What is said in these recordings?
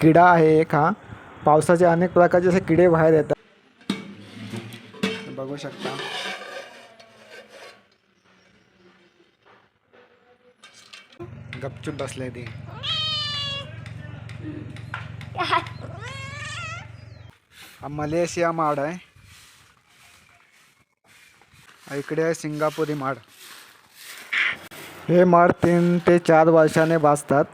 किडा आहे एक हा. पावसाचे अनेक प्रकारचे असे किडे बाहेर येतात. बघू शकता. गपचूप बसले ते. हा मलेशिया माड आहे. इकडे आहे सिंगापुरी माड. हे माड तीन ते चार वर्षाने भाजतात.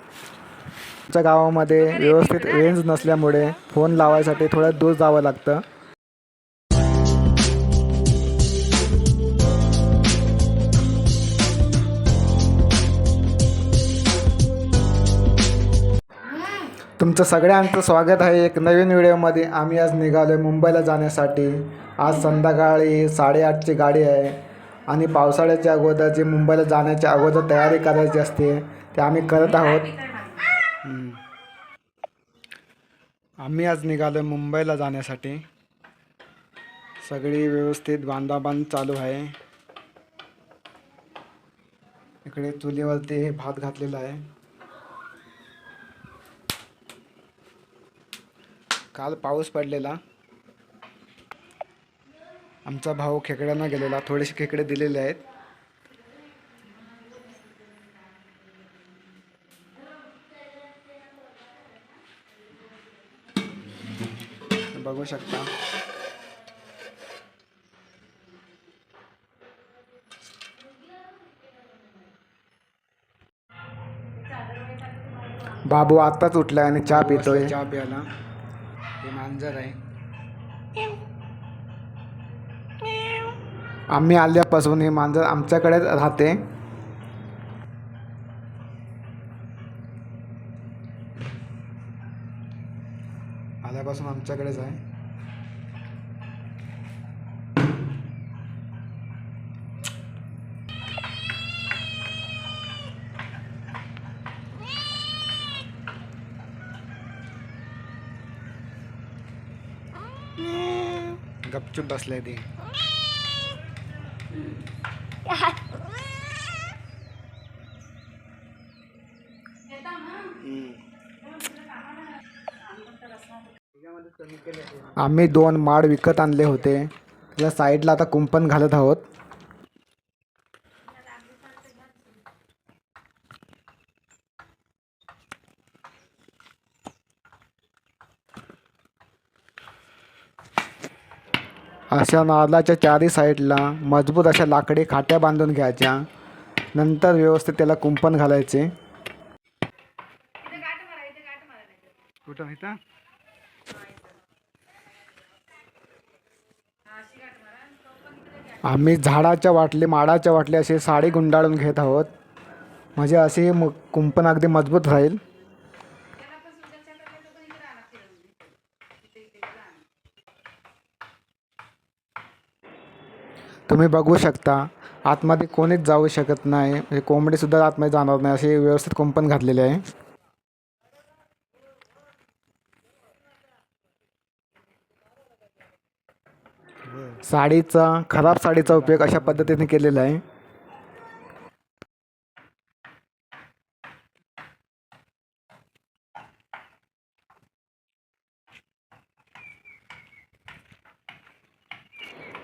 आमच्या गावामध्ये व्यवस्थित रेंज नसल्यामुळे फोन लावायसाठी थोडं दूर जावं लागतं. तुमचं सगळ्यांचं स्वागत आहे एक नवीन व्हिडिओमध्ये. आम्ही आज निघालो आहे मुंबईला जाण्यासाठी. आज संध्याकाळी साडेआठची गाडी आहे आणि पावसाळ्याच्या अगोदर जी मुंबईला जाण्याच्या अगोदर तयारी करायची असते ते आम्ही करत आहोत. आम्ही आज निघालो आहे मुंबईला जाण्यासाठी. सगळी व्यवस्थित बांधाबांध चालू आहे. इकडे चुलीवरती भात घातलेला आहे. काल पाऊस पडलेला. आमचा भाऊ खेकड्यांना गेलेला थोडेसे खेकडे दिलेले आहेत. बघू शकता. बाबू आत्ताच उठलाय आणि चहा पितोय. चहा प्यायला. हे मांजर आहे. आम्ही आल्यापासून हे मांजर आमच्याकडेच राहते. आल्यापासून आमच्याकडेच आहे. गपचूप बसले ते. आम्ही दोन माड विकत आणले होते. त्याच्या साईडला आता कुंपण घालत आहोत. अशा नारळाच्या चारही साईडला मजबूत अशा लाकडी खाट्या बांधून घ्यायच्या. नंतर व्यवस्थित त्याला कुंपण घालायचे. कुठं? आम्ही झाडाच्या वाटले माडाच्या वाटले असे साडी गुंडाळून घेत आहोत. म्हणजे असे म कुंपण अगदी मजबूत राहील. तुम्ही बघू शकता आतमध्ये कोणीच जाऊ शकत नाही. म्हणजे कोंबडीसुद्धा आतमध्ये जाणार नाही. असे व्यवस्थित कुंपण घातलेले आहे. साडीचा खराब साडीचा उपयोग अशा पद्धतीने केलेला आहे.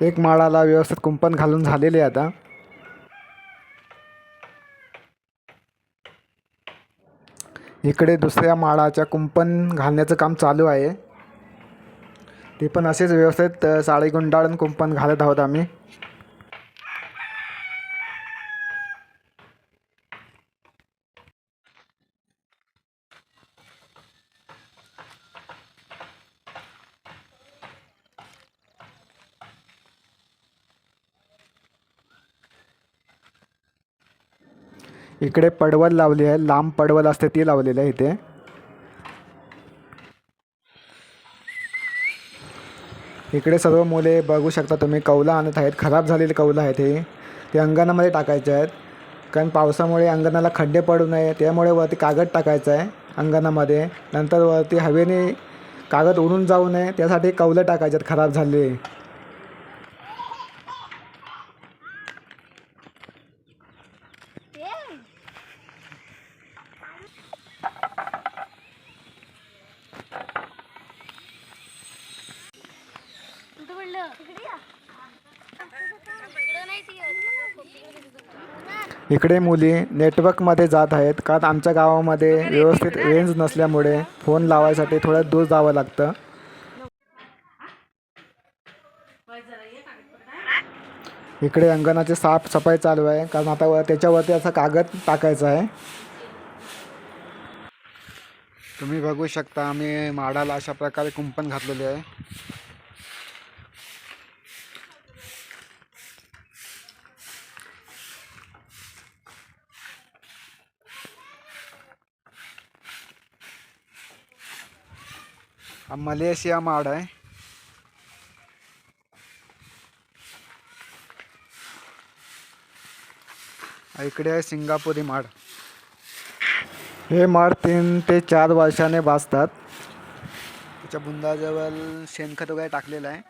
एक माळाला व्यवस्थित कुंपण घालून झालेले आहे आता. इकडे दुसऱ्या माळाच्या कुंपण घालण्याचं काम चालू आहे. ते पण असेच व्यवस्थित साडी गुंडाळून कुंपण घालत आहोत आम्ही. इकडे पडवल लावली आहे लांब पडवल असते ती लावलेली आहे इथे. इकडे सर्व मुले बघू शकता तुम्ही कौला आणत आहेत खराब झालेले कौलं आहेत हे. ते अंगणामध्ये टाकायचे आहेत. कारण पावसामुळे अंगणाला खड्डे पडू नये त्यामुळे वरती कागद टाकायचा आहे अंगणामध्ये. नंतर वरती हवेने कागद उडून जाऊ नये त्यासाठी कौलं टाकायचे आहेत खराब झालेली इकडे मुली नेटवर्कमध्ये जात आहेत. कारण आमच्या गावामध्ये व्यवस्थित रेंज नसल्यामुळे फोन लावायसाठी थोडं दूर जावं लागतं. इकडे अंगणाची साफसफाई चालू आहे. कारण आता त्याच्यावरती असा कागद टाकायचा आहे. तुम्ही बघू शकता आम्ही माडाला अशा प्रकारे कुंपण घातलेले आहे. हा मलेशिया माड आहे. इकडे आहे सिंगापुरी माड. हे माड तीन ते चार वर्षाने भाजतात. त्याच्या बुंदाजवळ शेणखत वगैरे टाकलेलं आहे.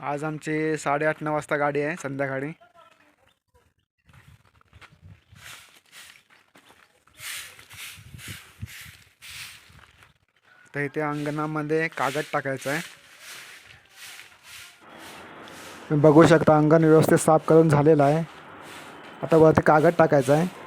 आज आमची साडेआठ नऊ वाजता गाडी आहे संध्याकाळी. तर इथे अंगणामध्ये कागद टाकायचा आहे. तुम्ही बघू शकता अंगण व्यवस्थित साफ करून झालेलं आहे. आता वरती कागद टाकायचा आहे.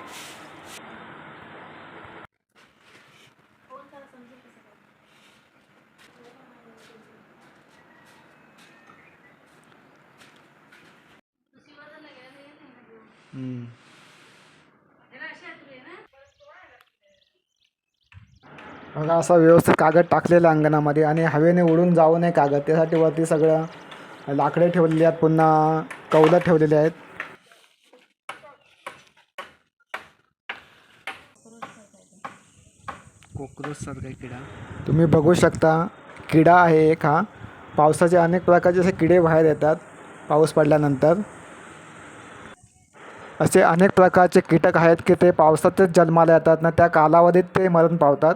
बघा असा व्यवस्थित कागद टाकलेला अंगणामध्ये आणि हवेने उडून जाऊ नये कागद. त्यासाठी वरती सगळं लाकडे ठेवलेली आहेत पुन्हा कौलं ठेवलेले आहेत. कोक्रोच सारखा किडा. तुम्ही बघू शकता किडा आहे एक हा. पावसाचे अनेक प्रकारचे असे किडे बाहेर येतात पाऊस पडल्यानंतर. असे अनेक प्रकारचे कीटक आहेत की ते पावसातच जन्माला येतात ना त्या कालावधीत ते मरण पावतात.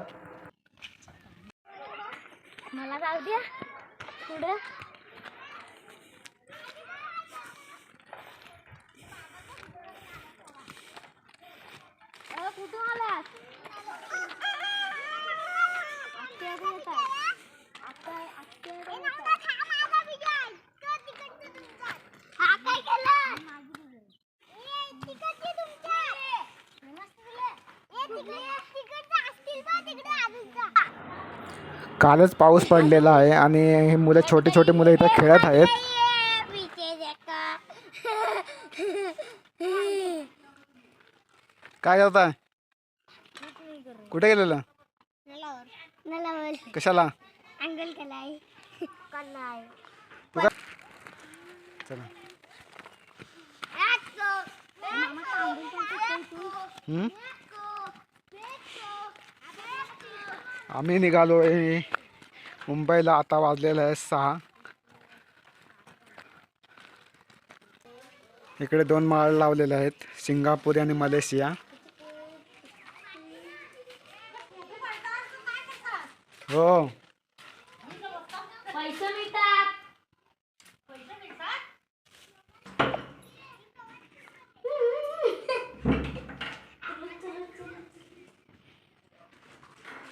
कालच पाऊस पडलेला आहे आणि हे मुलं छोटे छोटे मुलं इथं खेळत आहेत. काय करताय कुठे गेलेलं? कशाला? चला. हम्म? आम्ही निघालो आहे. मुंबईला आता वाजलेलं आहे सहा. इकडे दोन माळ लावलेले आहेत सिंगापूर आणि मलेशिया. हो पैसे मिळतात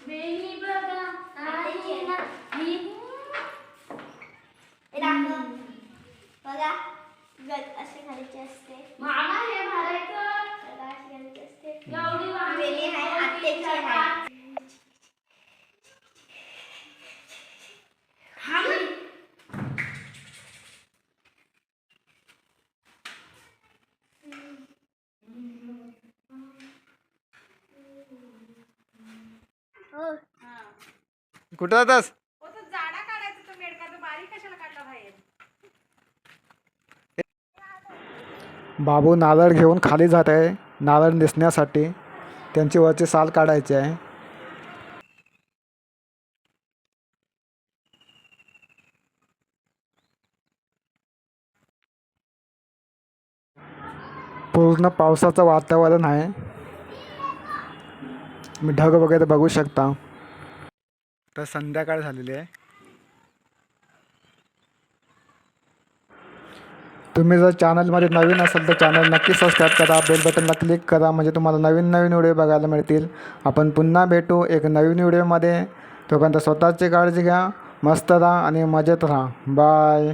बेनी बघा आहे ना मी बघा गल असे घालायचे असते मामा हे भरायचं त्याला अशी घालायची असते वेली आहे आत्याची आहे हो कुठं जातास? ओ तो जाडा काढायचा तो मेडका तो बारीक कशाला काढला बाहेर? बाबू नारळ घेऊन खाली जात आहे. नारळ नेसण्यासाठी त्यांची वरची साल काढायची आहे. पूर्ण पावसाचं वातावरण आहे. मी ढग वगैरे बघू शकता. तर संध्याकाळ झालेली आहे. तुम्ही जर चॅनलमध्ये नवीन असाल तर चॅनल नक्की सबस्क्राईब करा. बेल बटनला क्लिक करा. म्हणजे तुम्हाला नवीन नवीन व्हिडिओ बघायला मिळतील. आपण पुन्हा भेटू एक नवीन व्हिडिओमध्ये तोपर्यंत स्वतःची काळजी घ्या. मस्त राहा आणि मजेत राहा. बाय